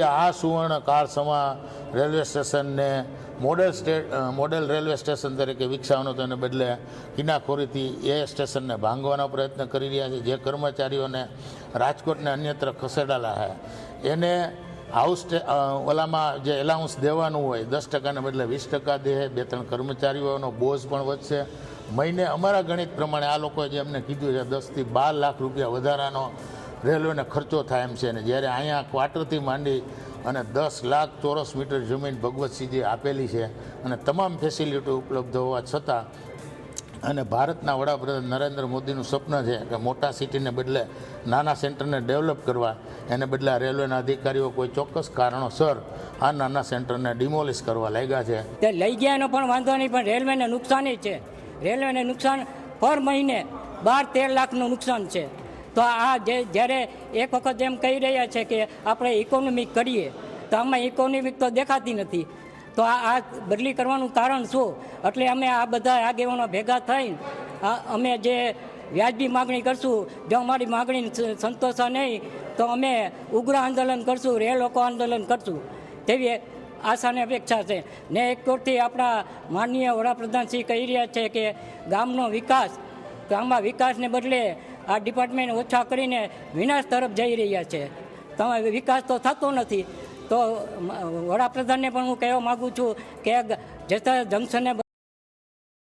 આ સુવર્ણ કારસમા રેલવે સ્ટેશનને model state model railway station તરીકે વિકસાવવાનો તેને બદલે કિનાખોરીથી એ સ્ટેશનને ભાંગવાનો પ્રયત્ન કરી રહ્યા છે. જે કર્મચારીઓને રાજકોટને અન્યત્ર ખસેડાયેલા છે, એને હાઉસ ઓલામાં જે એલાઉન્સ દેવાનું હોય, દસ ટકાને બદલે વીસ ટકા દે, બે ત્રણ કર્મચારીઓનો બોઝ પણ વધશે. મહિને અમારા ગણિત પ્રમાણે આ લોકોએ જે અમને કીધું છે, દસથી બાર લાખ રૂપિયા વધારાનો રેલવેને ખર્ચો થાય એમ છે અને જ્યારે અહીંયા ક્વાર્ટરથી માંડી અને દસ લાખ ચોરસ મીટર જમીન ભગવતસિંહજી આપેલી છે અને તમામ ફેસિલિટી ઉપલબ્ધ હોવા છતાં અને ભારતના વડાપ્રધાન નરેન્દ્ર મોદીનું સ્વપ્ન છે કે મોટા સિટીને બદલે નાના સેન્ટરને ડેવલપ કરવા. એને બદલે રેલવેના અધિકારીઓ કોઈ ચોક્કસ કારણોસર આ નાના સેન્ટરને ડિમોલિશ કરવા લાગ્યા છે. તે લઈ ગયા એનો પણ વાંધો નહીં, પણ રેલવેને નુકસાન છે. રેલવેને નુકસાન પર મહિને બાર તેર લાખનું નુકસાન છે. તો આ જે જ્યારે એક વખત એમ કહી રહ્યા છે કે આપણે ઇકોનોમિક કરીએ, તો આમાં ઇકોનોમિક તો દેખાતી નથી. તો આ આ બદલી કરવાનું કારણ શું? એટલે અમે આ બધા આગેવાનો ભેગા થઈને અમે જે વ્યાજબી માગણી કરશું, જો અમારી માગણી સંતોષા નહીં, તો અમે ઉગ્ર આંદોલન કરશું રે લોકો આંદોલન કરશું. તેવી આશાની અપેક્ષા છે. ને એક તરફથી આપણા માનનીય વડાપ્રધાન શ્રી કહી રહ્યા છે કે ગામનો વિકાસ ગામમાં વિકાસને બદલે આ ડિપાર્ટમેન્ટ ઓછા કરીને વિનાશ તરફ જઈ રહ્યા છે. તમે વિકાસ તો થતો નથી. તો વડાપ્રધાનને પણ હું કહેવા માગું છું કે જતા જંકશનને